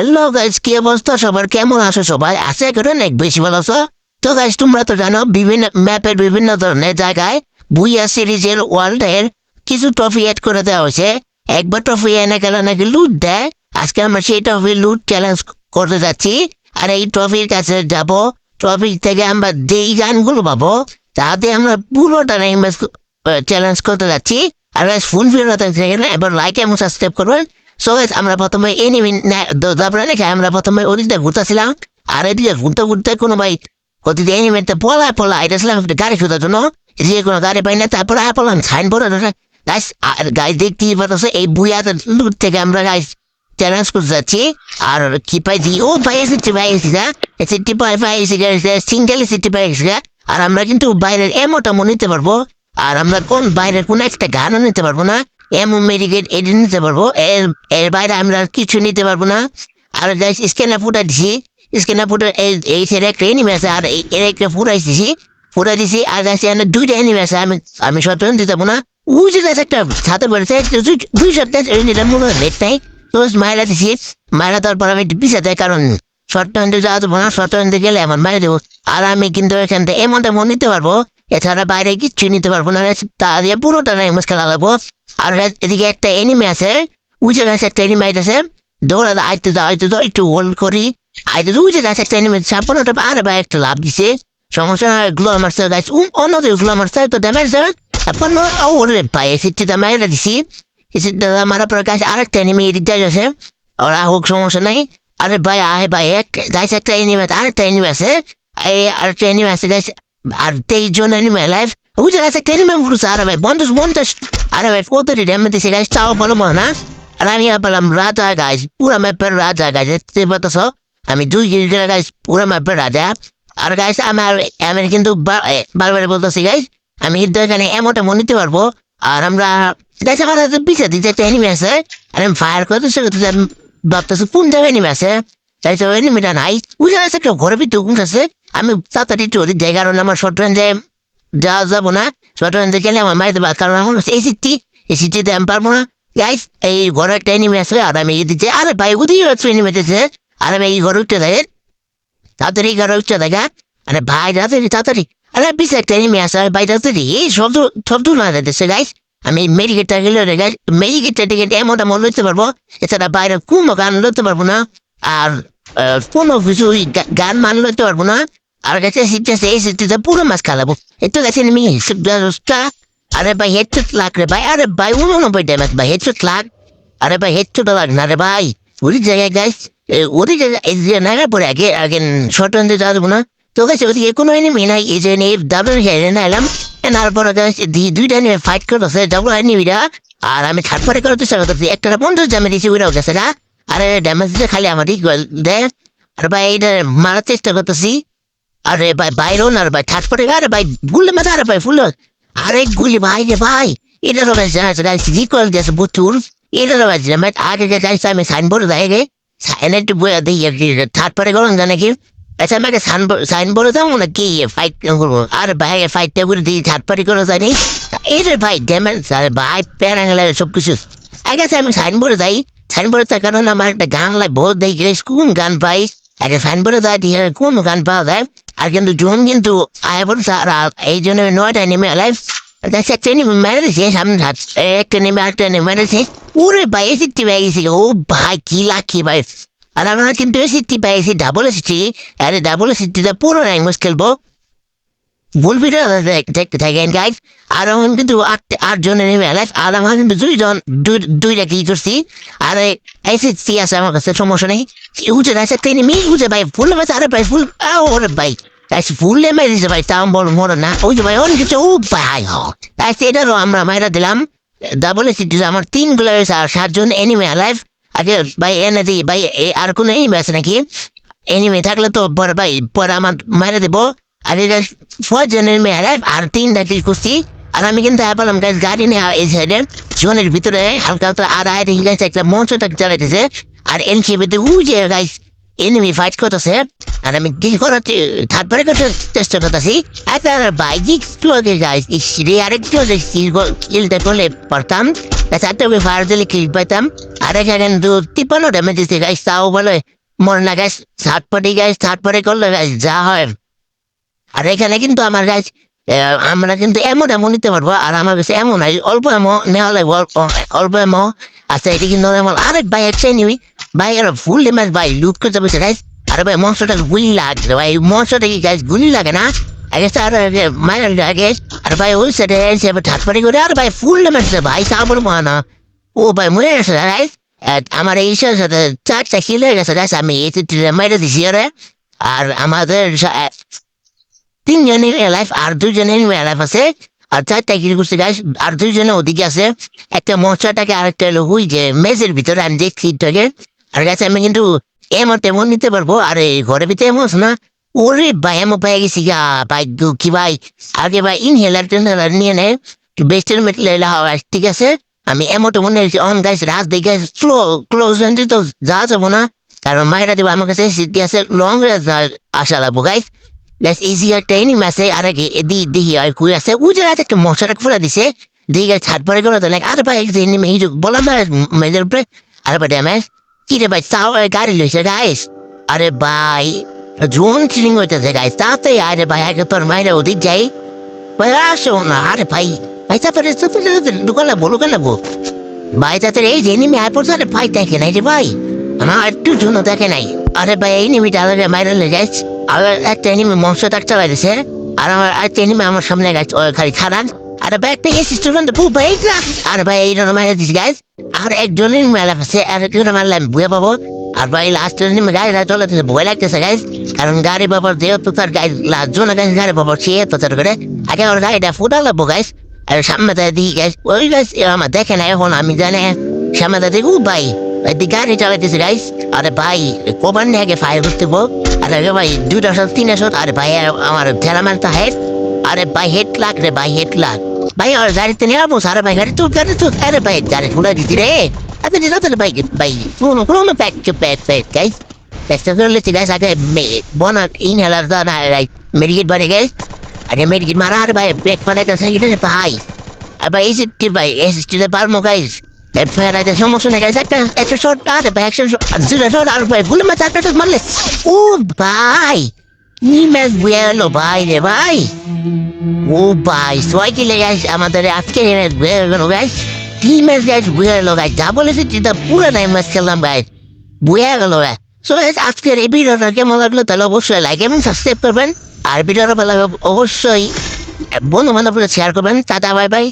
Hello guys কি অবস্থা? সবার কেমন আছো সবাই? আছে করে অনেক বেশি ভালো আছো। তো গাইজ তোমরা তো জানো, বিভিন্ন ম্যাপের বিভিন্ন ধরনের জায়গায় বুইয়া সিরিজের ওয়ার্ল্ডের কিছু ট্রফি অ্যাড করে দেওয়া হয়েছে। একবার ট্রফি এনে গেলে নাকি লুট দেয়। আজকে আমরা সেই ট্রফি লুট চ্যালেঞ্জ করতে যাচ্ছি। আর এই ট্রফির কাছে যাব। ট্রফি থেকে আমরা যেই গানগুলো পাবো তাতে আমরা পুরোটা চ্যালেঞ্জ করতে যাচ্ছি। আর ফুল ভিডিও গেলে এবার লাইক এবং সাবস্ক্রাইব করবেন। সো guys, আমরা প্রথমে এনিমি তারপরে রেখে আমরা প্রথমে ওদিকে ঘুরতেছিলাম আর এদিকে ঘুরতে ঘুরতে কোনো ভাই ওদিকে এনিমিতে পলা পলা এটা ছিলাম গাড়ি খোঁজার জন্য যে কোনো গাড়ি পাই না তারপরে আর পলাম সাইন বোর্ড গাইস আর গাইস দেখতে পাচ্ছ এই বুয়াতে লুট থেকে আমরা গাইস চ্যালেঞ্জ করতে যাচ্ছি আর কি পাইছি ও পাই সিটি পাইছি না সিটি পাই পাইছি সিঙ্গেল সিটি পাই পাইছি আর আমরা কিন্তু বাইরের এমোটা নিতে পারব আর আমরা কোন বাইরের কোন একটা গানও নিতে পারব না এমন মেডিকেট এটি নিতে পারব। এর এর বাইরে আমরা কিছু নিতে পারব না। আর যাই স্ক্যানার ফুটা দিছি। স্ক্যানার ফুটা এই ছেড়ে একটা এনিমি আছে। আর এর একটা ফুটাই দিছি। ফুটা দিছি, আর যাচ্ছি আমরা দুইটা এনিমি আছে। আমি আমি দিতে পারব না। ওই যে একটা ছাতে পড়েছে দুই- সপ্তাহ নিলাম মনে হয় নেট নাই। তো মায়েরা দিছি। মায়েরা তারপর আমি দেয় কারণ শর্ট যাওয়া যাব না। শর্ট হ্যান্ডে গেলে আমার মারে দেবো। আর আমি কিন্তু এখান থেকে এমনটা মনে নিতে পারব। এছাড়া বাইরে কিচ্ছু নিতে পারব না। তা দিয়ে পুরোটা নাই মুশকিল লাগবো। আর এদিকে একটা এনিমি আছে। উঁচে গাছে একটা এনিমি আইতেছে। দৌড়া আইতে দাও আইতে দাও, একটু হোল্ড করি। আইতে দাও উঁচে গাছে একটা এনিমি সাপোর্টটা আরে ভাই, একটা লাভ দিছে। সমস্যা নয় গ্লো মারছে। গাছ অন্যদের গ্লো মারছে, তো ড্যামেজ দেবে তারপর ওরে ভাই সিটটা মেরে দিছি। সিটটা মারার পর গাছ আরেকটা এনিমি এদিকে আছে ওরা হোক, সমস্যা নাই। আরে ভাই, আহে ভাই, এক গাছ একটা এনিমি আরেকটা এনিমি আছে। আরেকটা এনিমি আছে গাছ আর তেইশ জন এনিমি লাইফ ভাই পঞ্চাশ পঞ্চাশ আরে ভাই কত ড্যামেজ দিছে গাছ তাও ভালো মনে না আর আমি পেলাম রাজা গাছ পুরা ম্যাপের রাজা গাছ দেখতে পাচ্ছ আমি দুই জিনিসের গাছ পুরা ম্যাপের রাজা আর গাছ আমার আমি কিন্তু বারবার বলতেছি গাছ আমি কিন্তু এখানে এমনটা মনে নিতে পারব আর আমরা গাছ আমার হাতে পিছিয়ে দিতে একটা এনিমি আছে আর আমি ফায়ার করতেছি করতেছি আমি ভাবতেছি কোন জায়গায় এনিমি আছে তাই তো এনিমিটা নাই বুঝে গেছে একটা ঘরে ভিতরে আছে আমি তাড়াতাড়ি চলে যাই কারণ আমার শর্ট রেঞ্জে যাওয়া যাব না রেঞ্জে গেলে আমার মারি দেবো কারণ আমার এই সিটটি এই সিটটিতে আমি পারব না। গাইস এই ঘরে একটা এনিমি আছে, আর আমি দিতে আরে ভাই একটা এনিমি দিতে আর আমি এই ঘরে উঠতে দেয় তাড়াতাড়ি ঘরে উঠতে দেখা আরে ভাই, তাড়াতাড়ি তাড়াতাড়ি। আরে পিছিয়ে একটা আছে, আরে ভাই, তাড়াতাড়ি। এই শব্দ শব্দ না দিতেছে গাইস আমি মেডিকেটটা গেলে গাইস মেডিকেটটা টিকিট এমনটা মনে লইতে পারব, এছাড়া বাইরে কোনো গান লইতে পারব না, আর কোনো কিছু গান মান লইতে পারব না। গেছে এই সিটটা পুরো মাছ খালাবো একটু গেছে আমি আরে ভাই হেডশট লাগ রে ভাই আরে ভাই উননব্বই ড্যামেজ ভাই হেডশট লাগ আরে ভাই হেডশট লাগ না রে ভাই ওই জায়গায় গাইস ওই জায়গায় না পরে আগে আগে শর্ট রান যাব না তো গেছে ওদিকে কোনো এনে এনিমি নাই এই যে নিয়ে ডাবল হেরে না এলাম তারপর দুইটা নিয়ে ফাইট করতেছে ডাবল এনিমিরা আর আমি থার্ড পারে করতে চেষ্টা করতেছি একটা পঞ্চাশ দামে দিয়েছি ওইটাও গেছে না আরে ড্যামেজ দিতে খালি আমারই দেয় আর ভাই এটা মারার চেষ্টা করতেছি আরে ভাই বাইরেও না রে ভাই থার্ড আরে ভাই গুলি মাথা, আরে ভাই ফুল আরে গুলি ভাই রে ভাই, এটা জানা সেটা রিকল গেছে বুতুর এটা তো বেশ জানা আগে যে যাইছে আমি সাইনবোর্ড দেয় গে সাইনের একটু বই আর কি থার্ড পারে গরম জানে কি? আচ্ছা আমাকে সাইনবোর্ড দাও না কি ফাইট করব? আর ভাই ফাইটটা করে দিই থার্ড পারে করে জানি। এই রে ভাই ড্যামেজ আরে ভাই, প্যারা সব কিছু আগে আমি সাইনবোর্ডে যাই সাইনবোর্ডে থাকার কারণে আমার একটা গান লাগে বহুত দেখি কোন গান পাই আগে সাইনবোর্ডে যাই দিয়ে কোন গান পাওয়া যায়? আর কিন্তু জুন কিন্তু আয় আর এই জন্য নয়টা নেমে লাইফ দেখছি, একটা নেমে মেরে সামনে একটা নেমে একটা নেমে মেরেছে ওরে ভাই এসিটি পেয়ে গেছি। ও ভাই, কি লাকি আর আমরা কিন্তু এসিটি পেয়েছি ডাবল সিটি আরে ডাবল এসিটিটা পুরো র্যাঙ্ক খেলব। বলবি না দেখতে থাকেন গাইজ আর আমার কিন্তু আট জনের নেমে লাইফ আর আমার কিন্তু দুইজন, দুই- দুইটা কি করছি? আর এসিটি আছে আমার কাছে, সমস্যা নেই। উঠে আছে তিনি মি উঠে ভাই ফুল মাছ আরে ভাই ফুল ওরে ভাই তাই ফুল এমে দিছে ভাই তাও বড় মরে না। ওই যে ভাই, অনেক কিছু, ও ভাই তাই সেটারও আমরা মাইরা দিলাম। ডাবল এসিটি আমার তিনগুলো হয়েছে, আর সাতজন এনিমে লাইফ আগে ভাই, এনে দিই, ভাই আর কোনো এনিমে আছে নাকি? এনিমে থাকলে তো পরে ভাই, পরে আমার মাইরা দেবো। আর এটা ছয়জনের মেয়ে লাইফ আর তিনটা কি করছি আর আমি কিন্তু পেলাম গাছ গাড়ি নিয়ে এই সাইডে জোনের ভিতরে হালকা হালকা আর আয় গেছে, একটা মঞ্চটা চালাইতেছে আর এনসি ভিতরে উই যে গাইস এনিমি ফাইট করতেছে। আর আমি কি করাতে তারপরে করতে চেষ্টা করতেছি। আর একটু আগে যাই ইসরে আরেকটু আগে কিলটা করলে পারতাম। তাতে আমি ফায়ার দিলে কিল পাইতাম। আর এখানে দু তিপ্পান্ন ড্যামেজ দিতে গাইস তাও বলে মনে না গাইস ষাট পরে গাইস ষাট পরে করলে গাইস যা হয়। আর এখানে কিন্তু আমার গাছ আমরা কিন্তু এমন এমন নিতে পারব, আর আমার কাছে এমন নাই, অল্প এমন নেওয়া লাগবে, অল্প এমন আচ্ছা এটি কিন্তু এমন আরেক ভাই একটা নিবি ভাই আর ফুল ডেমাজ ভাই লুট করতে বসে গাইস আরে ভাই মশলাটা গুলি লাগে ভাই মশলাটা কি গাছ গুলি লাগে না? আগে স্যার মায়ের আগে আর ভাই ওই এসে ঠাটপাটি করে, আর ভাই ফুল ডেমাজ ভাই সাবর মানা ও ভাই, মরে গেছে গাইস আমার এই সাথে চারটা হয়ে গেছে গাছ আমি এই মেরে দিছি, আরে। আর আমাদের তিনজনের লাইফ আর দুজনের লাইফ আছে। আর চারটা কিল করছে গাছ আর দুজনে ওদিকে আছে। একটা মশাটাকে আরেকটা হলো হুই যে মেজের ভিতরে আমি দেখছি এটাকে আর গাছ আমি কিন্তু এমন তেমন নিতে পারব আর এই ঘরের ভিতরে এমন না? ওরে ভাই এমন পেয়ে গেছি গা। ভাই গো, কি ভাই। আগে ভাই ইনহেলার টেনহেলার নিয়ে নেয় বেস্টের হওয়া ঠিক আছে? আমি এমন তেমন অন গাইস রাত দেখে স্লো ক্লোজ তো যা যাব না। কারণ মায়েরা দেবো আমার কাছে সিটি আছে লং রেঞ্জ আসা লাগবো গাইস Let's easier training মাসে আর আগে দি দিহি আর কুই আছে ও যে রাতে একটা মশাটা ফুলা দিছে দিকে ছাদ পরে গেলো তো লাইক আরে ভাই একদিন এই বললাম না মেজর উপরে আরে ভাই ড্যামেজ কি রে ভাই তাও গাড়ি লইছে গাইস আরে ভাই জোন চিলিং হইতেছে গাইস তাতে আরে ভাই আগে তোর মায়েরা ওদিক যাই ভাই আসো না আরে ভাই ভাই তারপরে দোকানে বলো কেন বল ভাই তাতে এই যে নিমে আয় পড়ছে আরে ভাই দেখে নাই রে ভাই আমার একটু জন্য দেখে নাই আরে ভাই এই নিমিটা আলাদা মাইরে লে যাইছ আর একটা এনিমি মংস থাকতে পারছে আর আমার একটা এনিমি আমার সামনে গেছে ও খালি খারাপ আর ভাই, একটা এসি স্টুডেন্ট খুব ভাই আর ভাই, এই জন্য মাইরে দিছি গাইজ আর একজনের মেলা আছে আর একজনের মারলাম বুয়ে পাবো। আর ভাই লাস্ট এনিমি গাড়ি চলে ভয় লাগতেছে গাইজ কারণ গাড়ি বাবার যেহেতু তার গাড়ি লাস্ট জন গাড়ি গাড়ি বাবার সে তো তার করে। আগে ওর গাড়িটা ফুটা লাগবো গাইজ আর সামনে দিই গাইজ ওই গাইজ আমার দেখে না এখন, আমি জানি। সামনে ও ভাই দি গাড়ি চালাইতেছে গাইস আরে ভাই কবার নিয়ে আগে ফায়ার করতে বল। আরে আগে ভাই দুটা শট তিনটা শট আরে ভাই আমার ঠেলা মারতে হেড, আরে ভাই, হেড লাগ রে ভাই, হেড লাগ। ভাই, আর গাড়িতে নিয়ে আসব আরে ভাই গাড়ি তুই গাড়ি তুই আরে ভাই, গাড়ি ফুলা দিতি রে। আরে দিন তাহলে ভাই ভাই কোনো কোনো প্যাক প্যাক প্যাক গাইস চেষ্টা করলে গাইস আগে বনা ইনহেলার দা না রাইট মেডিকেট বাড়ি গাইস আগে মেডিকেট মারা, আরে ভাই ব্রেক ফালাইতেছে ভাই আর এই যে ভাই এসিস্টিতে পারব গাইস ফেরাইতে সমস্যা নেই গাইস একটা একটা শট আর একশো দুটা শট আর ভাই ভুলে মাছ মারলে ও ভাই কি ম্যাচ বুয়ালো ভাই রে ভাই ও ভাই সবাই কি লেগে আমাদের আজকে গেল গাইস কি ম্যাচ গাইস বুয়ালো গাইস যা বলেছি পুরো নাই ম্যাচ খেললাম গাইস বুয়া গেল গাইস সো আজকের এই কেমন লাগল তাহলে অবশ্যই লাইক এবং সাবস্ক্রাইব করবেন আর ভিডিওটা ভালো অবশ্যই বন্ধু বান্ধবরা শেয়ার করবেন টাটা বাই বাই